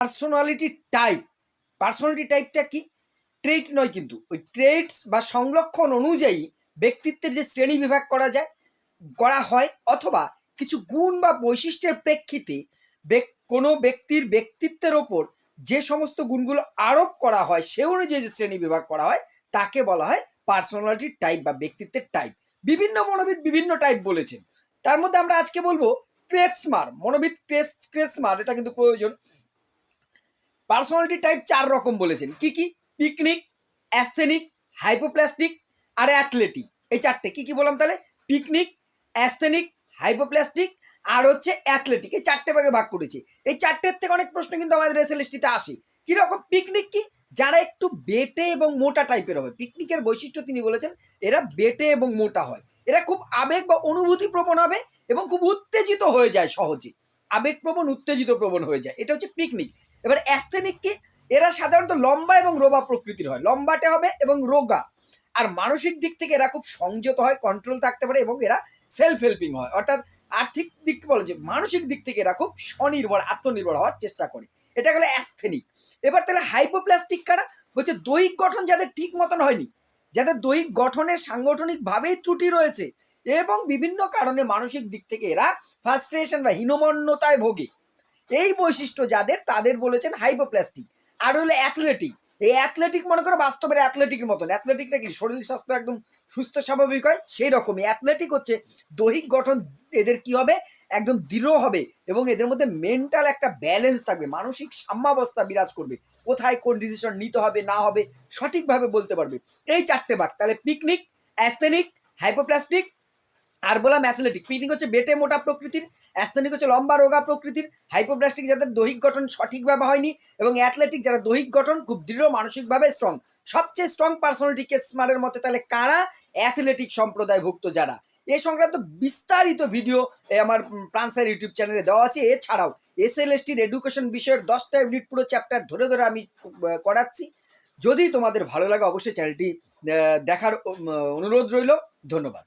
Personality type, personality টাইপটা কি? ট্রেট নয় কিন্তু। ওই ট্রেটস বা সংরক্ষণ অনুযায়ী ব্যক্তিত্বের যে শ্রেণি বিভাগ করা যায়, করা হয় অথবা কিছু গুণ বা বৈশিষ্ট্যের প্রেক্ষিতে কোনো ব্যক্তির ব্যক্তিত্বের ওপর যে সমস্ত গুণগুলো আরোপ করা হয়, সে অনুযায়ী যে শ্রেণি বিভাগ করা হয়, তাকে বলা হয় পার্সোনালিটি টাইপ বা ব্যক্তিত্বের টাইপ। বিভিন্ন মনোবিদ বিভিন্ন টাইপ বলেছেন। তার মধ্যে আমরা আজকে বলব ক্রেসমার, মনোবিদ ক্রেস ক্রেসমার, এটা কিন্তু প্রয়োজন। পার্সোনালিটি টাইপ চার রকম বলেছেন। কি কি? পিকনিক, অ্যাস্থেনিক, হাইপোপ্লাস্টিক আর অ্যাথলেটিক। এই চারটে। কি কি বললাম তাহলে? পিকনিক, অ্যাস্থেনিক, হাইপোপ্লাস্টিক আর হচ্ছে অ্যাথলেটিক। এই চারটে ভাগে ভাগ করেছি। এই চারটের থেকে অনেক প্রশ্ন কিন্তু আমাদের এসএলএসটিতে আসে। কীরকম? পিকনিক কি? যারা একটু বেটে এবং মোটা টাইপের হবে পিকনিকের বৈশিষ্ট্য তিনি বলেছেন, এরা বেটে এবং মোটা হয়। এরা খুব আবেগ বা অনুভূতি প্রবণ হবে এবং খুব উত্তেজিত হয়ে যায় সহজে। আবেগপ্রবণ উত্তেজিত প্রবণ হয়ে যায়। এটা হচ্ছে পিকনিক। এবার অ্যাস্থেনিক কি এরা সাধারণত লম্বা এবং রোগা প্রকৃতির হয়। লম্বাটে হবে এবং রোগা। আর মানসিক দিক থেকে এরা খুব সংযত হয় কন্ট্রোল থাকতে পারে এবং এরা সেলফ হেল্পিং হয়। অর্থাৎ আর্থিক দিক বলে যে মানসিক দিক থেকে এরা খুব স্বনির্ভর, আত্মনির্ভর হওয়ার চেষ্টা করে। এটা গেলো অ্যাস্থেনিক। এবার তাহলে হাইপোপ্লাস্টিক কারা? বলছে দৈহিক গঠন যাদের ঠিক মতন হয়নি, যাদের দৈহিক গঠনের সাংগঠনিকভাবেই ত্রুটি রয়েছে এবং বিভিন্ন কারণে মানসিক দিক থেকে এরা ফার্স্ট্রেশন বা হীনমন্যতায় ভোগে। এই বৈশিষ্ট্য যাদের, তাদের বলেছেন হাইপোপ্লাস্টিক আর হলো অ্যাথলেটিক এই অ্যাথলেটিক মনে করো বাস্তবের অ্যাথলেটিকের মতন। অ্যাথলেটিকটা কি? শরীর স্বাস্থ্য একদম সুস্থ, স্বাভাবিক হয়? সেই রকমই অ্যাথলেটিক হচ্ছে দৈহিক গঠন, এদের কি হবে? একদম দৃঢ় হবে এবং এদের মধ্যে মেন্টাল একটা ব্যালেন্স থাকবে। মানসিক সাম্যাবস্থা বিরাজ করবে। কোথায় কোন ডিসিশন নিতে হবে, না হবে, সঠিকভাবে বলতে পারবে। এই চারটে ভাগ। তাহলে পিকনিক অ্যাস্থেনিক হাইপোপ্লাস্টিক আর বললাম অ্যাথলেটিক পিকনিক হচ্ছে বেটে মোটা প্রকৃতির, অ্যাস্থেনিক হচ্ছে লম্বা রোগা প্রকৃতির, হাইপোপ্লাস্টিক যাদের দৈহিক গঠন সঠিকভাবে হয়নি এবং অ্যাথলেটিক যারা দৈহিক গঠন খুব দৃঢ় মানসিকভাবে স্ট্রং সবচেয়ে স্ট্রং পার্সোনালিটি কেসমারের মতে তাহলে কারা? অ্যাথলেটিক সম্প্রদায়ভুক্ত যারা। এ সংক্রান্ত বিস্তারিত ভিডিও আমার প্রান্সার ইউটিউব চ্যানেলে দেওয়া আছে। এছাড়াও এস এল এসটির এডুকেশন বিষয়ের দশটা ইউনিট পুরো চ্যাপ্টার ধরে ধরে আমি করাচ্ছি। যদি তোমাদের ভালো লাগে অবশ্যই চ্যানেলটি দেখার অনুরোধ রইল। ধন্যবাদ।